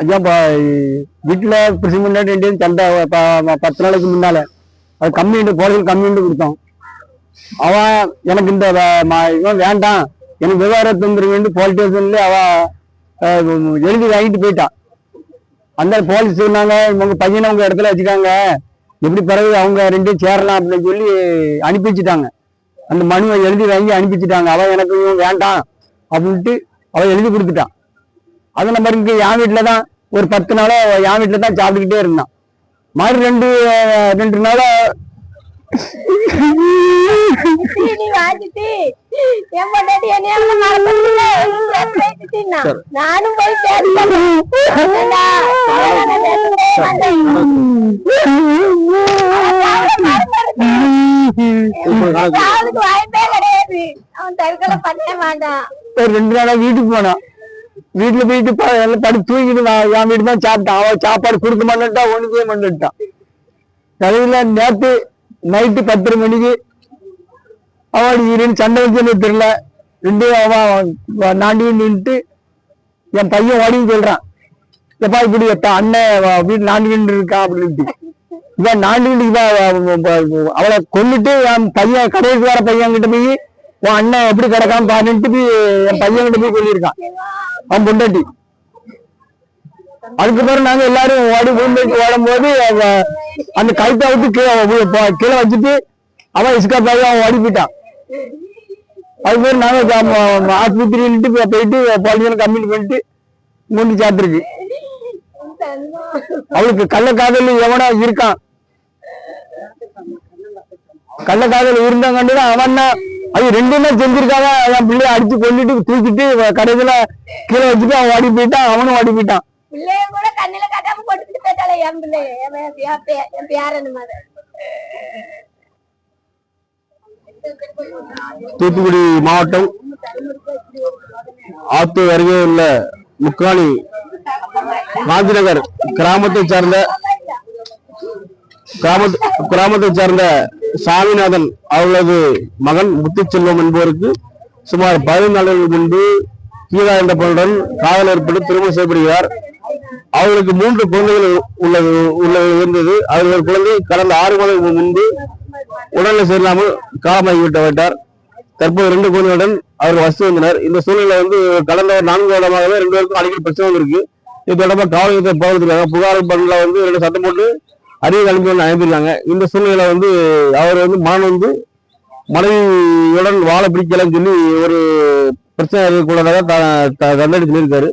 ஐயாப்பா வீட்டில் முன்னாடி ரெண்டு சண்டை பத்து நாளைக்கு முன்னால. அது கம்மிண்டு போலீஸ் கம்மிண்டு கொடுத்தோம். அவன் எனக்கு இந்த இவன் வேண்டாம். எனக்கு விவகாரம் தந்துருவேன் போலீஸ் ஸ்டேஷன்ல அவ எழுதி வாங்கிட்டு போயிட்டான் அந்த போலீஸ் சொன்னாங்க உங்க பையனை உங்க இடத்துல வச்சுக்காங்க எப்படி பிறகு அவங்க ரெண்டும் சேரலாம் அப்படின்னு சொல்லி அனுப்பி வச்சுட்டாங்க. அந்த மனுவை எழுதி வாங்கி அனுப்பி வச்சுட்டாங்க. அவன் எனக்கு இவன் வேண்டாம் அப்படின்ட்டு அவன் எழுதி கொடுத்துட்டான் அது நம்பருக்கு என் வீட்டில் தான். ஒரு பத்து நாளா என் வீட்டில் தான் சாப்பிட்டுக்கிட்டே இருந்தான். மறு ரெண்டு ரெண்டு நாளா நானும் ரெண்டு நாளா வீட்டுக்கு போனான். வீட்டுல போயிட்டு எல்லாம் படுத்து தூங்கிட்டு என் வீட்டு தான் சாப்பிட்டான். அவன் சாப்பாடு கொடுக்க மாட்டேன்ட்டா ஒண்ணுக்கே மாட்டேன்ட்டான் கடையில நேத்து நைட்டு பத்தரை மணிக்கு அவன் இருன்னு சண்டை வச்சு தெரியல. ரெண்டு அவன் நாண்டி நின்றுட்டு என் பையன் ஓடி சொல்றான். எப்பா இப்படி அண்ணன் வ- வீட்டு நாண்டிகிட்டு இருக்கா அப்படின்ட்டு. இவன் நாண்டிகிட்டு இவன் அவளை கொண்டுட்டு என் பையன் கடைக்கு வர பையன் கிட்ட போய் உன் அண்ணன் எப்படி கிடக்காம பாருன்ட்டு போய் என் பையன்கிட்ட போய் சொல்லியிருக்கான். அவன் பொண்டாட்டி. அதுக்கப்புறம் நாங்க எல்லாரும் ஓடி பூமிக்கு ஓடும் போது அந்த கழுத்தை விட்டு கீழே கீழே வச்சுட்டு அவன் இஸ்கா பாய் அவன் ஓடி போயிட்டான். அதுக்கப்புறம் நாங்க ஆஸ்பத்திரின்ட்டு போயிட்டு போலீஸ் கம்ப்ளீட் பண்ணிட்டு முந்தி சாத்திருக்கு. அவளுக்கு கள்ளக்காதல் எவனா இருக்கான். கள்ளக்காதல் இருந்தாங்கன்னு அவன் தான் அது ரெண்டுமே செஞ்சிருக்காங்க. என் பிள்ளைய அடிச்சு கொண்டுட்டு தூக்கிட்டு கடைசியில கீழே வச்சுட்டு அவன் ஓடி போயிட்டான் அவனும் ஓடி போயிட்டான். பிள்ளைய கூட கண்ணில கட்டாம போட்டுக்கிட்டு போயிட்டாலே என் பிள்ளை. என் பே- என் பே- என் பேரன் மாதிரி தூத்துக்குடி மாவட்டம் ஆத்தூர் அருகே உள்ள முக்காணி காந்திநகர் கிராமத்தை சார்ந்த கிராமத்தை சார்ந்த சாமிநாதன் அவர்களது மகன் முத்துச்செல்வம் என்பவருக்கு சுமார் பதினைந்து முன்பு கீதா என்ற பெண்ணுடன் காதல் ஏற்பட்டு திருமணம் செய்யப்படுகிறார். அவர்களுக்கு மூன்று குழந்தைகள் உள்ளது உள்ளது இருந்தது. அவர்கள் குழந்தை கடந்த ஆறு மாதங்களுக்கு முன்பு உடல்நிலை சரியில்லாமல் காலமாகி விட்டு விட்டார். தற்போது ரெண்டு குழந்தைகளுடன் அவர்கள் வசித்து வந்தனர். இந்த சூழ்நிலை வந்து கடந்த ஒரு நான்கு வருடமாகவே ரெண்டு பேருக்கும் அடிக்கடி பிரச்சனை வந்திருக்கு. இது தொடர்பாக காவல்துறை போகிறதுக்காக புகார் பண்ணல வந்து ரெண்டு சட்டம் போட்டு அறிவு அனுப்பி வந்து அனுப்பியிருக்காங்க. இந்த சூழ்நிலை வந்து அவர் வந்து மகன் வந்து மனைவியுடன் வாழ பிடிக்கலன்னு சொல்லி ஒரு பிரச்சனை இருக்கக்கூடாதாக த- த- தண்டனை சொல்லியிருக்காரு.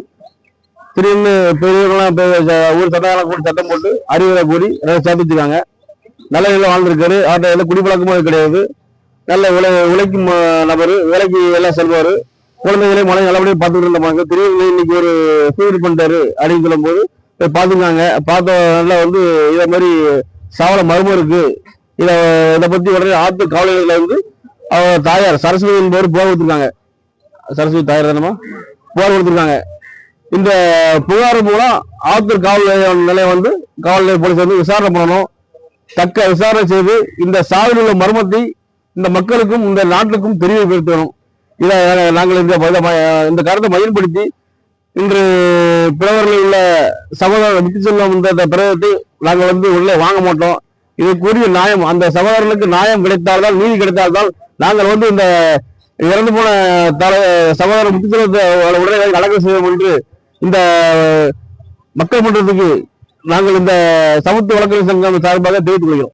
திடீர்னு பெரியவர்களாம் ஊர் சட்டங்களாம் கூட சட்டம் போட்டு அறிவுரை கூறி நல்லா சேர்த்து நல்ல நிலையில வாழ்ந்திருக்காரு. அவர்கிட்ட எந்த குடிப்பழக்கமும் கிடையாது. நல்ல உழை உழைக்கும் நபர் வேலைக்கு எல்லாம் செல்வார். குழந்தைகளை மழை நல்லபடியாக பார்த்துட்டு இருந்த திடீர்னு இன்னைக்கு ஒரு சூழல் பண்ணிட்டாரு அப்படின்னு சொல்லும்போது பார்த்துருந்தாங்க பார்த்துருக்காங்க. பார்த்த நல்லா வந்து இதை மாதிரி சாவல மர்மம் இருக்கு. இதை இதை பற்றி உடனே ஆத்து காவலர்களில் வந்து அவர் தாயார் சரஸ்வதி என்பவர் புகார் கொடுத்துருக்காங்க. சரஸ்வதி தாயார் தானமா புகார் கொடுத்துருக்காங்க. இந்த புகார் மூலம் ஆத்தூர் காவல் நிலையம் நிலையம் வந்து காவல் நிலைய போலீஸ் வந்து விசாரணை பண்ணணும். தக்க விசாரணை செய்து இந்த சாவில் உள்ள மர்மத்தை இந்த மக்களுக்கும் இந்த நாட்டுக்கும் தெரியப்படுத்தணும். இதை நாங்கள் இந்த ம- இந்த கருத்தை மையப்படுத்தி இன்று பிறவர்கள் உள்ள சகோதரர் விட்டு செல்லும் இந்த பிரதத்தை நாங்கள் வந்து உள்ளே வாங்க மாட்டோம். இதுக்குரிய நியாயம் அந்த சகோதரனுக்கு நியாயம் கிடைத்தால்தான் நீதி கிடைத்தால்தான் நாங்கள் வந்து இந்த இறந்து போன தலை சகோதரர் முத்துச்செல்வத்தை உடனே அடக்கம் செய்வோம் என்று இந்த மக்கள் மன்றத்துக்கு நாங்கள் இந்த சமத்துவ வழக்கறிஞர் சங்கம் சார்பாக தெரிவித்துக் கொள்கிறோம்.